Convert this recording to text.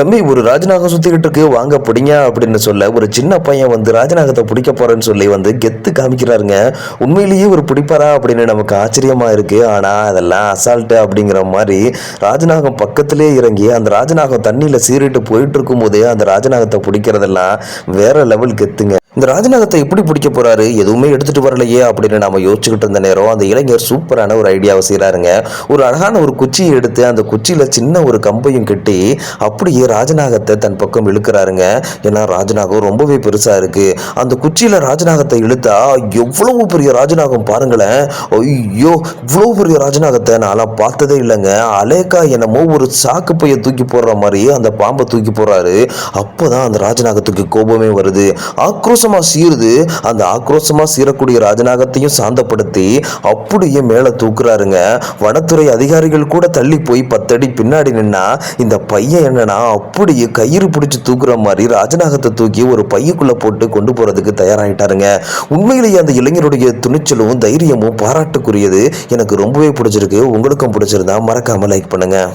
தம்பி ஒரு ராஜநாகம் சுத்திக்கிட்டு இருக்கு வாங்க பிடிங்க அப்படின்னு சொல்ல ஒரு சின்ன பையன் வந்து ராஜநாகத்தை பிடிக்க போறேன்னு சொல்லி வந்து கெத்து காமிக்கிறாருங்க. உண்மையிலேயே ஒரு பிடிப்பாரா அப்படின்னு நமக்கு ஆச்சரியமா இருக்கு. ஆனா அதெல்லாம் அசால்ட்டு அப்படிங்கிற மாதிரி ராஜநாகம் பக்கத்திலே இறங்கி அந்த ராஜநாகம் தண்ணியில சீறிட்டு போயிட்டு இருக்கும் போதே அந்த ராஜநாகத்தை பிடிக்கிறதெல்லாம் வேற லெவல் கெத்துங்க. இந்த ராஜநாகத்தை எப்படி பிடிக்க போறாரு? எதுவுமே எடுத்துட்டு வரலையே அப்படின்னு நாம யோசிச்சுக்கிட்டு இருந்த நேரம் அந்த இளைஞர் சூப்பரான ஒரு ஐடியாவை செய்யறாருங்க ஒரு அழகான ஒரு குச்சியை எடுத்து அந்த குச்சியில சின்ன ஒரு கம்பையும் கட்டி அப்படியே ராஜநாகத்தை தன் பக்கம் இழுக்கிறாருங்க. ஏன்னா ராஜநாகம் ரொம்பவே பெருசா இருக்கு. அந்த குச்சியில ராஜநாகத்தை இழுத்தா எவ்வளவு பெரிய ராஜநாகம் பாருங்களேன். ஐயோ இவ்வளவு பெரிய ராஜநாகத்தை நான்லாம் பார்த்ததே இல்லைங்க. அலேக்கா என்னமோ ஒரு சாக்கு பைய தூக்கி போடுற மாதிரி அந்த பாம்பை தூக்கி போடுறாரு. அப்போதான் அந்த ராஜநாகத்துக்கு கோபமே வருது. ஆக்ரோஷம் சீருது அந்த ஆக்ரோஷமாக சீரக்கூடிய ராஜநாகத்தையும் சாந்தப்படுத்தி அப்படியே மேலே தூக்குறாருங்க. வனத்துறை அதிகாரிகள் கூட தள்ளி போய் பத்தடி பின்னாடி நின்னா இந்த பையன் என்னன்னா அப்படியே கயிறு பிடிச்சி தூக்குற மாதிரி ராஜநாகத்தை தூக்கி ஒரு பையக்குள்ளே போட்டு கொண்டு போகிறதுக்கு தயாராகிட்டாருங்க உண்மையிலேயே அந்த இளைஞருடைய துணிச்சலும் தைரியமும் பாராட்டுக்குரியது. எனக்கு ரொம்பவே பிடிச்சிருக்கு. உங்களுக்கும் பிடிச்சிருந்தா மறக்காம லைக் பண்ணுங்க.